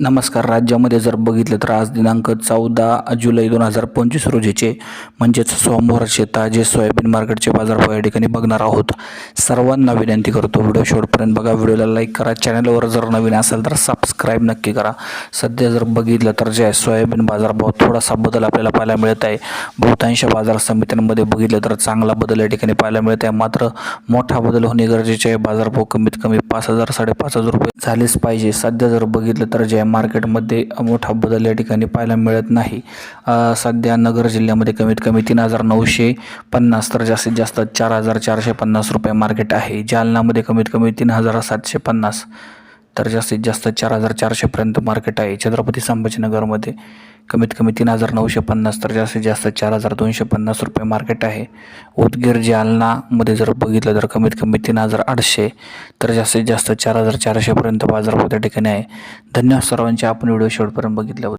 नमस्कार. राज्यामध्ये जर बघितलं तर आज दिनांक चौदा जुलै दोन हजार पंचवीस रोजीचे म्हणजेच सोमवारचे ताजे सोयाबीन मार्केटचे बाजारभाव या ठिकाणी बघणार आहोत. सर्वांना विनंती करतो व्हिडिओ शेवटपर्यंत बघा. व्हिडिओला लाईक करा. चॅनलवर जर नवीन असेल तर सबस्क्राईब नक्की करा. सध्या जर बघितलं तर जे आहे सोयाबीन बाजारभाव थोडासा बदल आपल्याला पाहायला मिळत आहे. बहुतांश बाजार समित्यांमध्ये बघितलं तर चांगला बदल या ठिकाणी पाहायला मिळत आहे. मात्र मोठा बदल होणे गरजेचे आहे. बाजारभाव कमीत कमी पाच हजार साडेपाच हजार रुपये झालेच पाहिजे. सध्या जर बघितलं तर जे आहे मार्केटमध्ये मोठा बदल या ठिकाणी पाहायला मिळत नाही. सध्या नगर जिल्ह्यामध्ये कमीत कमी तीन हजार नऊशे पन्नास तर जास्तीत जास्त चार हजार चारशे पन्नास रुपये मार्केट आहे. जालनामध्ये कमीत कमी तीन हजार सातशे पन्नास तर जास्तीत जास्त चार हजार चारशेपर्यंत मार्केट आहे. छत्रपती संभाजीनगरमध्ये कमीत कमी तीन हजार नऊशे पन्नास तर जास्तीत जास्त चार हजार दोनशे पन्नास रुपये मार्केट आहे. उदगीर जालनामध्ये जर बघितलं तर कमीत कमी तीन हजार आठशे तर जास्तीत जास्त चार हजार चारशेपर्यंत बाजारभाव त्या ठिकाणी आहे. धन्यवाद हो सर्वांचे आपण व्हिडिओ शेवटपर्यंत बघितल्याबद्दल.